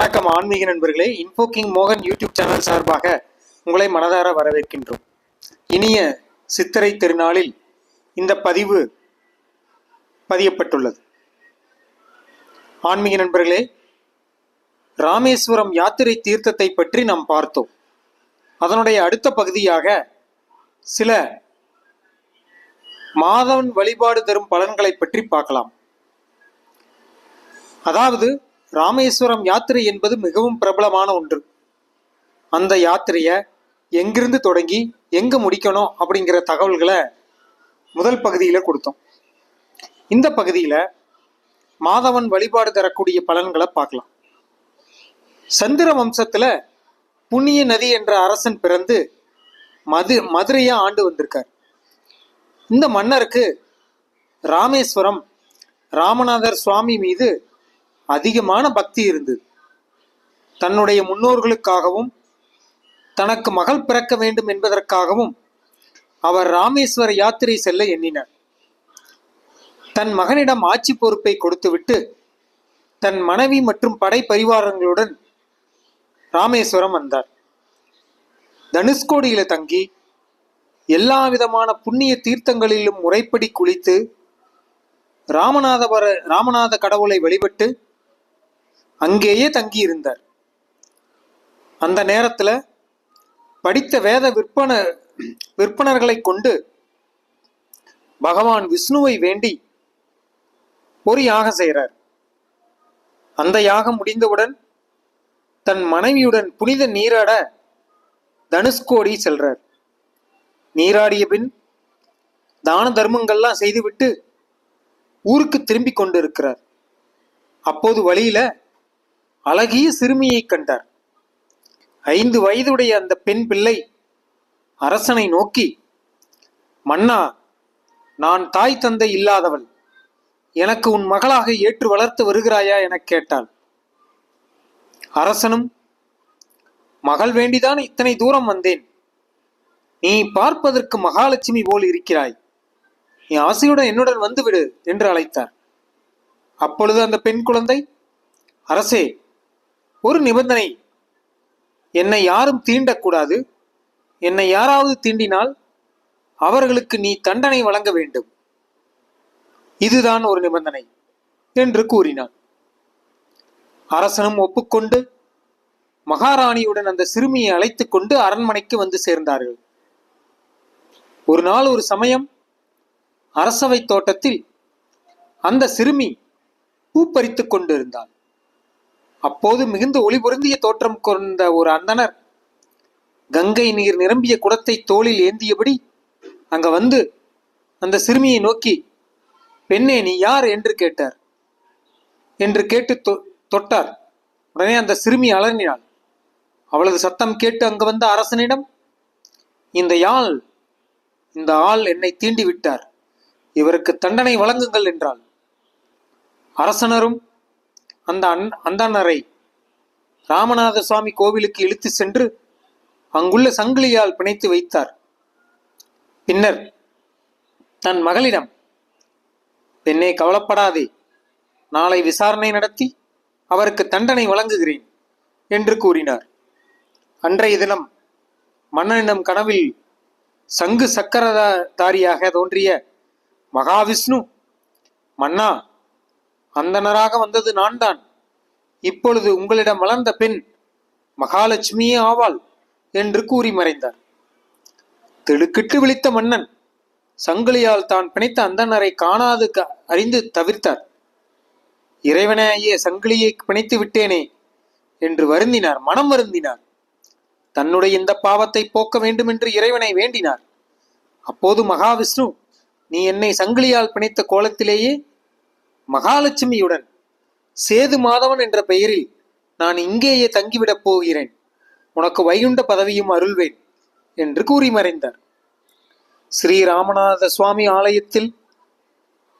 வணக்கம் ஆன்மீக நண்பர்களே. இன்ஃபோக்கிங் மோகன் யூடியூப் சேனல் சார்பாக உங்களை மனதார வரவேற்கின்றோம். இனிய சித்திரை திருநாளில் இந்த பதிவு பதியப்பட்டுள்ளது. ஆன்மீக நண்பர்களே ராமேஸ்வரம் யாத்திரை தீர்த்தத்தை பற்றி நாம் பார்த்தோம். அதனுடைய அடுத்த பகுதியாக சில மாதவன் வழிபாடு தரும் பலன்களை பற்றி பார்க்கலாம். அதாவது ராமேஸ்வரம் யாத்திரை என்பது மிகவும் பிரபலமான ஒன்று. அந்த யாத்திரையை எங்கிருந்து தொடங்கி எங்க முடிக்கணும் அப்படிங்கிற தகவல்களை முதல் பகுதியில் கொடுத்தோம். இந்த பகுதியில் மாதவன் வழிபாடு தரக்கூடிய பலன்களை பார்க்கலாம். சந்திர வம்சத்தில் புண்ணிய நதி என்ற அரசன் பிறந்து மது மதுரையை ஆண்டு வந்திருக்கார். இந்த மன்னருக்கு ராமேஸ்வரம் ராமநாதர் சுவாமி மீது அதிகமான பக்தி இருந்தது. தன்னுடைய முன்னோர்களுக்காகவும் தனக்கு மகள் பிறக்க வேண்டும் என்பதற்காகவும் அவர் ராமேஸ்வர யாத்திரை செல்ல எண்ணினார். தன் மகனிடம் ஆட்சி பொறுப்பை கொடுத்துவிட்டு தன் மனைவி மற்றும் படை பரிவாரங்களுடன் ராமேஸ்வரம் வந்தார். தனுஷ்கோடியில தங்கி எல்லா விதமான புண்ணிய தீர்த்தங்களிலும் முறைப்படி குளித்து ராமநாதபுர ராமநாத கடவுளை வழிபட்டு அங்கேயே தங்கியிருந்தார். அந்த நேரத்தில் படித்த வேத விற்பன விற்பனர்களை கொண்டு பகவான் விஷ்ணுவை வேண்டி ஒரு யாகம் செய்கிறார். அந்த யாகம் முடிந்தவுடன் தன் மனைவியுடன் புனித நீராட தனுஷ்கோடி செல்றார். நீராடிய பின் தான தர்மங்கள்லாம் செய்துவிட்டு ஊருக்கு திரும்பி கொண்டு இருக்கிறார் அப்போது வழியில அழகிய சிறுமியை கண்டார். ஐந்து வயதுடைய அந்த பெண் பிள்ளை அரசனை நோக்கி மன்னா நான் தாய் தந்தை இல்லாதவள். எனக்கு உன் மகளாக ஏற்று வளர்த்து வருகிறாயா? எனக் கேட்டாள். அரசனும் மகள் வேண்டிதான் இத்தனை தூரம் வந்தேன். நீ பார்ப்பதற்கு மகாலட்சுமி போல் இருக்கிறாய். நீ ஆசையுடன் என்னுடன் வந்துவிடு என்று அழைத்தார். அப்பொழுது அந்த பெண் குழந்தை அரசே ஒரு நிபந்தனை. என்னை யாரும் தீண்டக்கூடாது. என்னை யாராவது தீண்டினால் அவர்களுக்கு நீ தண்டனை வழங்க வேண்டும். இதுதான் ஒரு நிபந்தனை என்று கூறினான். அரசனும் ஒப்புக்கொண்டு மகாராணியுடன் அந்த சிறுமியை அழைத்துக் கொண்டு அரண்மனைக்கு வந்து சேர்ந்தார்கள். ஒரு நாள் ஒரு சமயம் அரசவை தோட்டத்தில் அந்த சிறுமி பூ கொண்டிருந்தாள். அப்போது மிகுந்த ஒளி பொருந்திய தோற்றம் கொண்ட ஒரு அந்தனர் கங்கை நீர் நிரம்பிய குடத்தை தோளில் ஏந்தியபடி அங்க வந்து அந்த சிறுமியை நோக்கி பெண்ணே நீ யார்? என்று கேட்டார். என்று கேட்டு தொ- தொட்டார். உடனே அந்த சிறுமி அலறினாள். அவளது சத்தம் கேட்டு அங்கு வந்த அரசனிடம் இந்த யாழ் இந்த ஆள் என்னை தீண்டி விட்டார் இவருக்கு தண்டனை வழங்குங்கள் என்றாள். அரசனரும் அந்த அன் அந்தணரை ராமநாத சுவாமி கோவிலுக்கு இழுத்து சென்று அங்குள்ள சங்கிலியால் பிணைத்து வைத்தார். பின்னர் தன் மகளிடம் பெண்ணே கவலைப்படாதே. நாளை விசாரணை நடத்தி அவருக்கு தண்டனை வழங்குகிறேன் என்று கூறினார். அன்றைய தினம் மன்னனிடம் கனவில் சங்கு சக்கரதாரியாக தோன்றிய மகாவிஷ்ணு மன்னா அந்தனராக வந்தது நான்தான். இப்பொழுது உங்களிடம் வளர்ந்த பெண் மகாலட்சுமியே ஆவாள் என்று கூறி மறைந்தார். திடுக்கிட்டு விழித்த மன்னன் சங்கிலியால் தான் பிணைத்த அந்தனரை காணாது க- அறிந்து தவிர்த்தார். இறைவனையே சங்கிலியை பிணைத்து விட்டேனே என்று வருந்தினார் மனம் வருந்தினார். தன்னுடைய இந்த பாவத்தை போக்க வேண்டும் என்று இறைவனை வேண்டினார். அப்போது மகாவிஷ்ணு நீ என்னை சங்கிலியால் பிணைத்த கோலத்திலேயே மகாலட்சுமியுடன் சேது மாதவன் என்ற பெயரில் நான் இங்கேயே தங்கிவிடப் போகிறேன். உனக்கு வைகுண்ட பதவியும் அருள்வேன் என்று கூறி மறைந்தார். ஸ்ரீ ராமநாத சுவாமி ஆலயத்தில்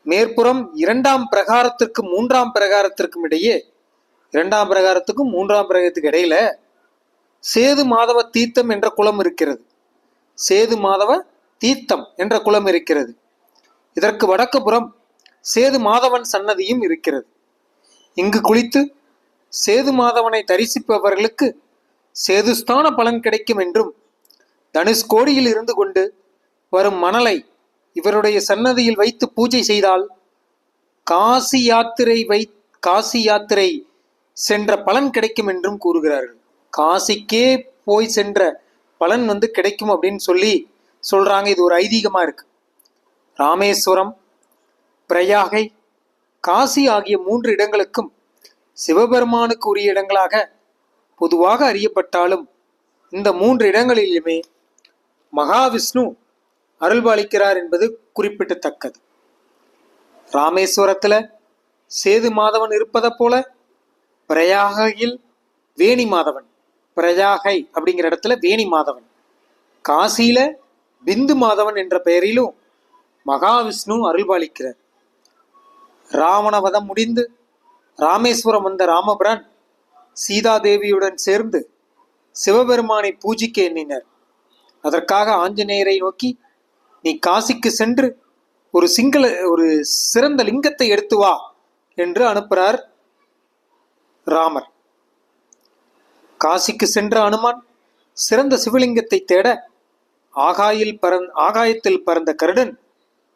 மேற்புறம் இரண்டாம் பிரகாரத்திற்கு மூன்றாம் பிரகாரத்திற்கும் இடையே இரண்டாம் பிரகாரத்துக்கும் மூன்றாம் பிரகாரத்துக்கு இடையில சேது மாதவ தீர்த்தம் என்ற குளம் இருக்கிறது. சேது மாதவ தீர்த்தம் என்ற குளம் இருக்கிறது. இதற்கு வடக்கு புறம் சேது மாதவன் சன்னதியும் இருக்கிறது. இங்கு குளித்து சேது மாதவனை தரிசிப்பவர்களுக்கு சேதுஸ்தான பலன் கிடைக்கும் என்றும் தனுஷ்கோடியில் இருந்து கொண்டு வரும் மணலை இவருடைய சன்னதியில் வைத்து பூஜை செய்தால் காசி யாத்திரை வை காசி யாத்திரை சென்ற பலன் கிடைக்கும் என்றும் கூறுகிறார்கள். காசிக்கே போய் சென்ற பலன் வந்து கிடைக்கும் அப்படின்னு சொல்லி சொல்றாங்க. இது ஒரு ஐதீகமா இருக்கு. ராமேஸ்வரம் பிரயாகை காசி ஆகிய மூன்று இடங்களுக்கும் சிவபெருமானுக்கு உரிய இடங்களாக பொதுவாக அறியப்பட்டாலும் இந்த மூன்று இடங்களிலுமே மகாவிஷ்ணு அருள்பாலிக்கிறார் என்பது குறிப்பிடத்தக்கது. ராமேஸ்வரத்தில் சேது மாதவன் இருப்பதை போல பிரயாகையில் வேணி மாதவன் பிரயாகை அப்படிங்கிற இடத்துல வேணி மாதவன் காசியில பிந்து மாதவன் என்ற பெயரிலும் மகாவிஷ்ணு அருள்பாலிக்கிறார். ராவணவதம் முடிந்து ராமேஸ்வரம் வந்த ராமபிரான் சீதாதேவியுடன் சேர்ந்து சிவபெருமானை பூஜிக்க எண்ணினர். அதற்காக ஆஞ்சநேயரை நோக்கி நீ காசிக்கு சென்று ஒரு சிங்கள ஒரு சிறந்த லிங்கத்தை எடுத்து வா என்று அனுப்புகிறார் ராமர். காசிக்கு சென்ற அனுமான் சிறந்த சிவலிங்கத்தை தேட ஆகாயில் பறந் ஆகாயத்தில் பறந்த கருடன்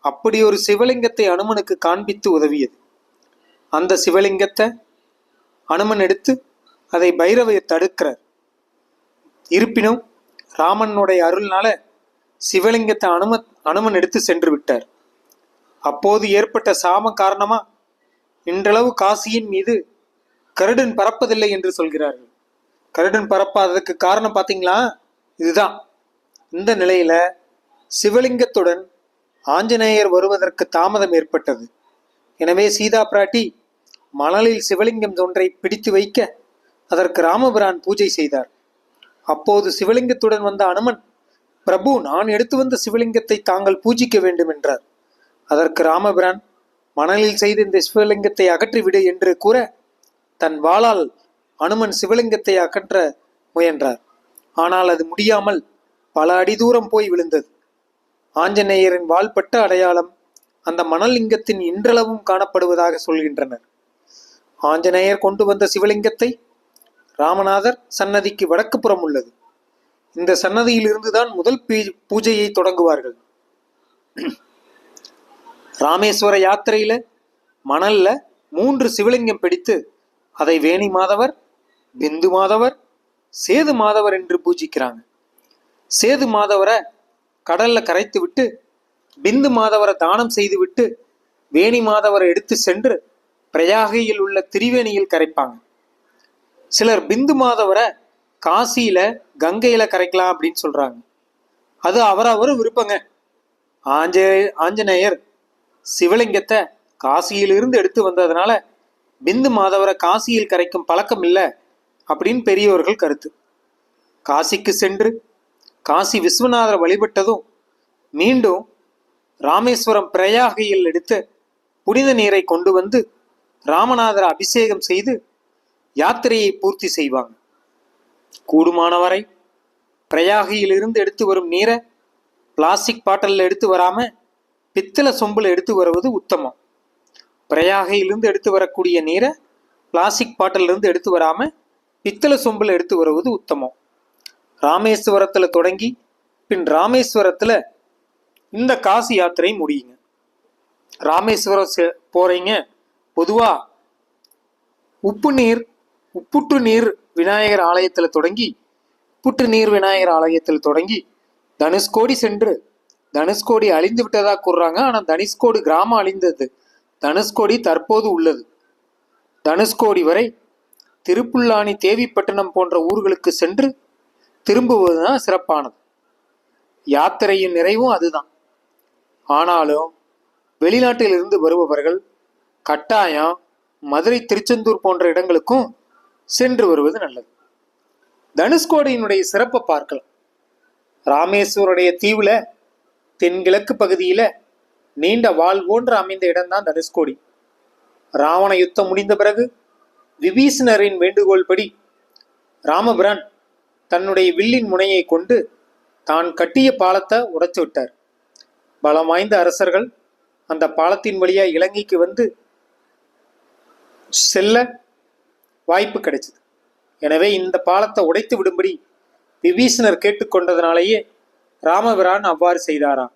அப்படி ஒரு சிவலிங்கத்தை அனுமனுக்கு காண்பித்து உதவியது. அந்த சிவலிங்கத்தை அனுமன் எடுத்து அதை பைரவையை தடுக்கிறார். இருப்பினும் ராமனுடைய அருள்னால சிவலிங்கத்தை அனும அனுமன் எடுத்து சென்று விட்டார். அப்போது ஏற்பட்ட சாம காரணமா இன்றளவு காசியின் மீது கருடன் பறப்பதில்லை என்று சொல்கிறார்கள். கருடன் பறப்பாததுக்கு காரணம் பார்த்தீங்களா? இதுதான். இந்த நிலையில சிவலிங்கத்துடன் ஆஞ்சநேயர் வருவதற்கு தாமதம் ஏற்பட்டது. எனவே சீதா பிராட்டி மணலில் சிவலிங்கம் ஒன்றை பிடித்து வைக்க அதற்கு ராமபிரான் பூஜை செய்தார். அப்போது சிவலிங்கத்துடன் வந்த அனுமன் பிரபு நான் எடுத்து வந்த சிவலிங்கத்தை தாங்கள் பூஜிக்க வேண்டும் என்றார். அதற்கு ராமபிரான் மணலில் செய்த இந்த சிவலிங்கத்தை அகற்றிவிடு என்று கூற தன் வாளால் அனுமன் சிவலிங்கத்தை அகற்ற முயன்றார். ஆனால் அது முடியாமல் பல அடி தூரம் போய் விழுந்தது. ஆஞ்சநேயரின் வாள்பட்ட அடையாளம் அந்த மணலிங்கத்தின் இன்றளவும் காணப்படுவதாக சொல்கின்றனர். ஆஞ்சநேயர் கொண்டு வந்த சிவலிங்கத்தை ராமநாதர் சன்னதிக்கு வடக்கு புறம் உள்ளது இந்த சன்னதியிலிருந்துதான் முதல் பூஜையை தொடங்குவார்கள். ராமேஸ்வர யாத்திரையில மணல்ல மூன்று சிவலிங்கம் பிடித்து அதை வேணி மாதவர் பிந்து மாதவர் சேது மாதவர் என்று பூஜிக்கிறாங்க. சேது மாதவரை கடல்ல கரைத்து விட்டு பிந்து மாதவரை தானம் செய்துவிட்டு வேணி மாதவரை எடுத்து சென்று பிரயாகையில் உள்ள திரிவேணியில் கரைப்பாங்க. சிலர் பிந்து மாதவரை காசியில கங்கையில கரைக்கலாம் அப்படின்னு சொல்றாங்க. அது அவரவர் விருப்பங்க. ஆஞ்சே ஆஞ்சநேயர் சிவலிங்கத்தை காசியிலிருந்து எடுத்து வந்ததுனால பிந்து மாதவரை காசியில் கரைக்கும் பழக்கம் இல்லை அப்படின்னு பெரியவர்கள் கருத்து. காசிக்கு சென்று காசி விஸ்வநாதரை வழிபட்டதும் மீண்டும் ராமேஸ்வரம் பிரயாகையில் எடுத்து புனித நீரை கொண்டு வந்து ராமநாதரை அபிஷேகம் செய்து யாத்திரையை பூர்த்தி செய்வாங்க. கூடுமானவரை பிரயாகையிலிருந்து எடுத்து வரும் நீரை பிளாஸ்டிக் பாட்டிலில் எடுத்து வராம பித்தளை சொம்பில் எடுத்து வருவது உத்தமம். பிரயாகையிலிருந்து எடுத்து வரக்கூடிய நீரை பிளாஸ்டிக் பாட்டிலிருந்து எடுத்து வராம பித்தளை சொம்பில் எடுத்து வருவது உத்தமம். ராமேஸ்வரத்தில் தொடங்கி பின் ராமேஸ்வரத்தில் இந்த காசி யாத்திரை முடியுங்க. ராமேஸ்வரம் செ- பொதுவாக உப்பு நீர் உப்புட்டு நீர் விநாயகர் ஆலயத்தில் தொடங்கி உப்புட்டு நீர் விநாயகர் ஆலயத்தில் தொடங்கி தனுஷ்கோடி சென்று தனுஷ்கோடி அழிந்து விட்டதாக கூறுறாங்க. ஆனால் தனுஷ்கோடி கிராமம் அழிந்தது. தனுஷ்கோடி தற்போது உள்ளது. தனுஷ்கோடி வரை திருப்புல்லானி தேவிப்பட்டினம் போன்ற ஊர்களுக்கு சென்று திரும்புவதுதான் சிறப்பானது. யாத்திரையின் நிறைவும் அதுதான். ஆனாலும் வெளிநாட்டில் இருந்து வருபவர்கள் கட்டாயம் மதுரை திருச்செந்தூர் போன்ற இடங்களுக்கும் சென்று வருவது நல்லது. தனுஷ்கோடியினுடைய சிறப்பை பார்க்கலாம். ராமேஸ்வருடைய தீவுல தென்கிழக்கு பகுதியில நீண்ட வால் போன்று அமைந்த இடம்தான் தனுஷ்கோடி ராவண யுத்தம் முடிந்த பிறகு விபீஷணரின் வேண்டுகோள் படி ராமபிரான் தன்னுடைய வில்லின் முனையை கொண்டு தான் கட்டிய பாலத்தை உடைச்சு விட்டார். பலம் வாய்ந்த அரசர்கள் அந்த பாலத்தின் வழியாக இலங்கைக்கு வந்து செல்ல வாய்ப்பு கிடைச்சது. எனவே இந்த பாலத்தை உடைத்து விடும்படி விபீஷணர் கேட்டுக்கொண்டதனாலேயே ராமபிரான் அவ்வாறு செய்தாராம்.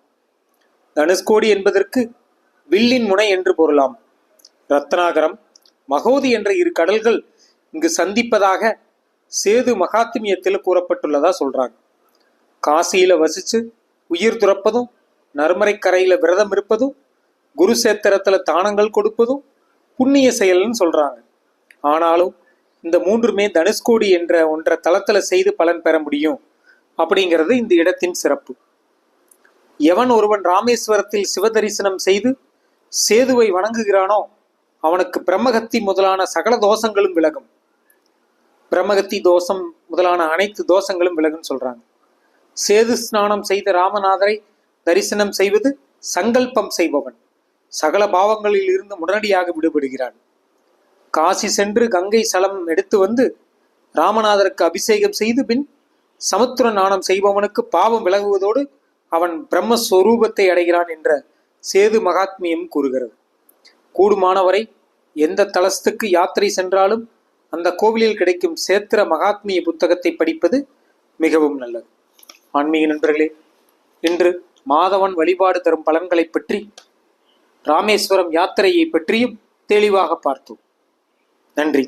தனுஷ்கோடி என்பதற்கு வில்லின் முனை என்று பொருளாம். ரத்னாகரம் மகோதி என்ற இரு கடல்கள் இங்கு சந்திப்பதாக சேது மகாத்மியத்தில் கூறப்பட்டுள்ளதா சொல்றாங்க. காசியில வசிச்சு உயிர் துறப்பதும் நர்மரை கரையில விரதம் இருப்பதும் குருசேத்திரத்துல தானங்கள் கொடுப்பதும் புண்ணிய செயல்னு சொல்றாங்க. ஆனாலும் இந்த மூன்றுமே தனுஷ்கோடி என்ற ஒன்றை தளத்துல செய்து பலன் பெற முடியும் அப்படிங்கிறது இந்த இடத்தின் சிறப்பு. எவன் ஒருவன் ராமேஸ்வரத்தில் சிவதரிசனம் செய்து சேதுவை வணங்குகிறானோ அவனுக்கு பிரம்மகத்தி முதலான சகல தோஷங்களும் விலகும். பிரம்மகத்தி தோஷம் முதலான அனைத்து தோஷங்களும் விலகுன்னு சொல்றாங்க. சேது ஸ்நானம் செய்த ராமநாதரை தரிசனம் செய்வது சங்கல்பம் செய்பவன். சகல பாவங்களில் இருந்து உடனடியாக விடுபடுகிறான். காசி சென்று கங்கை சலம் எடுத்து வந்து ராமநாதருக்கு அபிஷேகம் செய்து பின் சமுத்திர நாணம் செய்பவனுக்கு பாவம் விலகுவதோடு அவன் பிரம்மஸ்வரூபத்தை அடைகிறான் என்ற சேது மகாத்மியம் கூறுகிறது. கூடுமானவரை எந்த தலஸ்துக்கு யாத்திரை சென்றாலும் அந்த கோவிலில் கிடைக்கும் சேத்திர மகாத்மிய புத்தகத்தை படிப்பது மிகவும் நல்லது. ஆன்மீக நண்பர்களே இன்று மாதவன் வழிபாடு தரும் பலன்களை பற்றி ராமேஸ்வரம் யாத்திரையை பற்றியும் தெளிவாக பார்த்தோம். நன்றி.